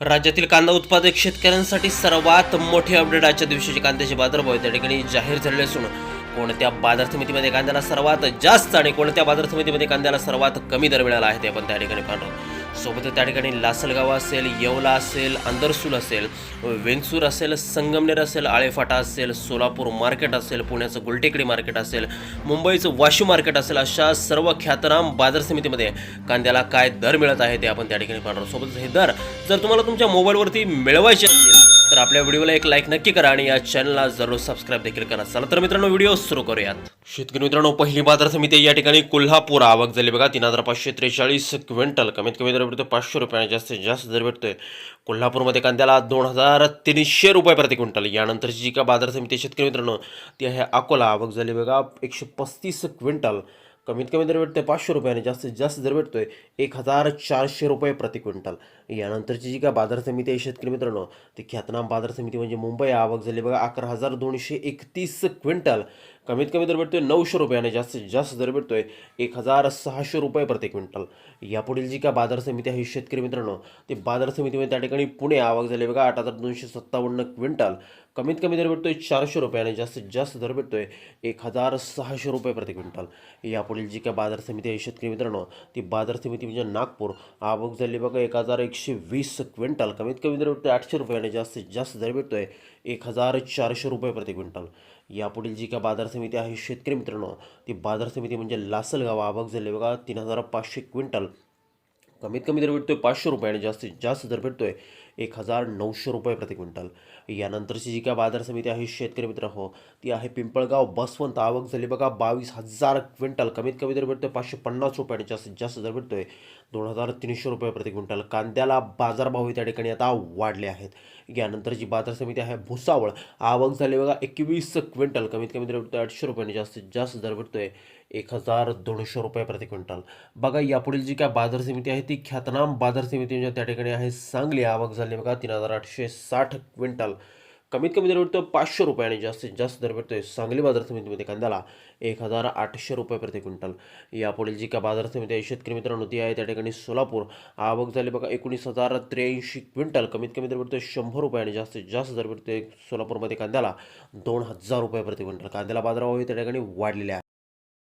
राज्यातील कांदा उत्पादक शेतकऱ्यांसाठी सर्वात मोठे अपडेट आजच्या दिवशीचे कांद्याचे बाजारभाव त्या ठिकाणी जाहीर झालेले असून कोणत्या बाजार समितीमध्ये कांद्याला सर्वात जास्त आणि कोणत्या बाजार समितीमध्ये कांद्याला सर्वात कमी दर मिळाला आहे ते आपण त्या ठिकाणी पाहतो सोबत त्या ठिकाणी लासलगाव असेल येवला असेल आंदरसूल असेल वेंगसूर असेल संगमनेर असेल आळेफाटा असेल सोलापूर मार्केट असेल पुण्याचं गुलटेकडी मार्केट असेल मुंबईचं वाशू मार्केट असेल अशा सर्व ख्यातनाम बाजार समितीमध्ये कांद्याला काय दर मिळत आहे ते आपण त्या ठिकाणी पाहणार सोबतच हे दर जर तुम्हाला तुमच्या मोबाईलवरती मिळवायचे असतील तर आपल्या व्हिडिओला एक लाईक नक्की करा आणि या चॅनलला जरूर सबस्क्राईब देखील करा. चला तर मित्रांनो व्हिडिओ सुरू करूयात. शेतकरी मित्रांनो पहिली बाजार समिती या ठिकाणी कोल्हापूर आवक झाली बघा. तीन हजार पाचशे त्रेचाळीस क्विंटल कमीत कमी दर भेटतो पाचशे रुपये जास्तीत जास्त दर भेटतोय. कोल्हापूरमध्ये कांद्याला दोन हजार तीनशे रुपये प्रति क्विंटल. यानंतरची जी का बाजार समिती शेतकरी मित्रांनो ती आहे अकोला. आवक झाली बघा एकशे पस्तीस क्विंटल. कमीत कमी दर भेटतोय पाचशे रुपयाने जास्तीत जास्त दर भेटतोय एक हजार चारशे रुपये प्रति क्विंटल. यानंतरची जी काय बाजार समिती आहे शेतकरी मित्रांनो ती ख्यातनाम बाजार समिती म्हणजे मुंबई आवक झाली बघा अकरा हजार दोनशे एकतीस क्विंटल. कमीत कमी दर भेटतोय नऊशे रुपयाने जास्तीत जास्त दर भेटतोय एक हजार सहाशे रुपये प्रति क्विंटल. यापुढील जी काय बाजार समिती आहे शेतकरी मित्रांनो ती बाजार समितीमध्ये त्या ठिकाणी पुणे आवक झाली बघा आठ हजार दोनशे सत्तावन्न क्विंटल. कमीत कमी दर भेटतोय चारशे रुपयाने जास्तीत जास्त दर भेटतोय एक हजार सहाशे रुपये प्रति क्विंटल. यापुढील जी काय बाजार समिती आहे. शेतकरी मित्रांनो ती बाजार समिती म्हणजे नागपूर. आवक झाली बघा एक हजार एकशे वीस क्विंटल. कमीत कमी दर भेटतो आठशे रुपये आणि जास्तीत जास्त दर भेटतोय एक हजार चारशे रुपये प्रति क्विंटल. यापुढील जी काय बाजार समिती आहे. शेतकरी मित्रांनो ती बाजार समिती म्हणजे लासलगाव. आवक झाली बघा तीन हजार पाचशे क्विंटल. कमीत कमी दर भेटतो आहे पाचशे रुपये आणि जास्तीत जास्त दर भेटतो आहे एक हजार नऊशे रुपये प्रति क्विंटल. यानंतरची जी काय बाजार समिती आहे शेतकरी मित्र हो ती आहे पिंपळगाव बसवंत आवक झाली बघा बावीस हजार क्विंटल. कमीत कमी दर भेटतो आहे पाचशे पन्नास रुपये आणि जास्तीत जास्त दर भेटतो आहे दोन हजार तीनशे रुपये प्रति क्विंटल. कांद्याला बाजारभाव त्या ठिकाणी आता वाढले आहेत. यानंतरची बाजार समिती आहे भुसावळ. आवक झाली बघा एकवीस क्विंटल. कमीत कमी दर भेटतो आहे आठशे रुपये आणि जास्तीत जास्त दर भेटतो आहे एक हजार दोनशे रुपये प्रति क्विंटल. बघा यापुढील जी काय बाजार समिती आहे ती ख्यातनाम बाजार समिती म्हणजे त्या ठिकाणी आहे. सांगली आवक झाली बघा तीन हजार आठशे साठ क्विंटल. कमीत कमी दर भेटतो पाचशे रुपये आणि जास्तीत जास्त दर भेटतोय सांगली बाजार समितीमध्ये कांद्याला एक हजार आठशे रुपये प्रति क्विंटल. यापुढील जी काय बाजार समिती आहे शेतकरी मित्रांनो ती आहे त्या ठिकाणी सोलापूर. आवक झाली बघा एकोणीस हजार त्र्याऐंशी क्विंटल. कमीत कमी दर भेटतोय शंभर रुपये आणि जास्तीत जास्त दर भेटतोय सोलापूरमध्ये कांद्याला दोन हजार रुपये प्रति क्विंटल. कांद्याला बाजारभाव हे त्या ठिकाणी वाढलेले